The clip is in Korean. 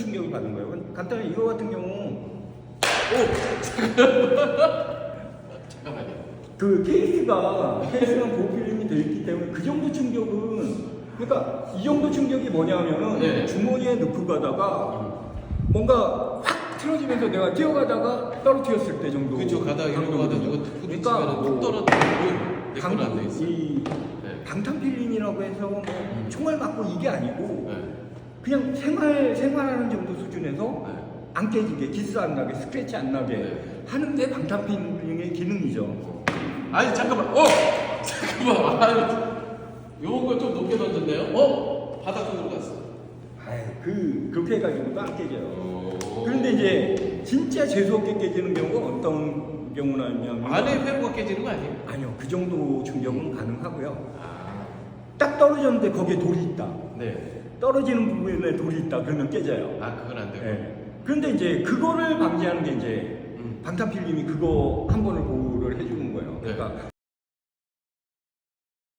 충격을 받은 거예요. 간단히 이거 같은 경우 잠깐만요. 그 케이스가 케이스가 고필름이 되어 있기 때문에 그 정도 충격은 그러니까 이 정도 충격이 뭐냐면은 네. 주머니에 넣고 가다가 뭔가 확 틀어지면서 내가 뛰어가다가 떨어뜨렸을 때 정도. 그쵸 가다가 이런 거 가다 누가 툭 부딪히면 툭 떨어지고 내 거는 안돼 있어. 이 네. 방탄필름이라고 해서 뭐 총알 맞고 이게 아니고 네. 그냥 생활 생활하는 정도 수준에서 네. 안 깨지게 기스 안 나게 스크래치 안 나게 네. 하는 게 방탄필름의 기능이죠. 아니 잠깐만. 어 잠깐만. 아니 요런 걸 좀 높게 던졌네요. 어 바닥 쪽으로 갔어. 아이, 그 그렇게 해가지고 또안 깨져요. 오. 그런데 이제 진짜 재수 없게 깨지는 경우가 어떤 경우냐면 안에 회로가 깨지는 거 아니에요? 아니요 그 정도 충격은 가능하고요. 아. 딱 떨어졌는데 거기에 돌이 있다. 네. 떨어지는 부분에 돌이 있다. 그러면 깨져요. 아 그건 안 되고. 예. 그런데 이제 그거를 방지하는 게 이제 음. 방탄필름이 그거 한 번을 보호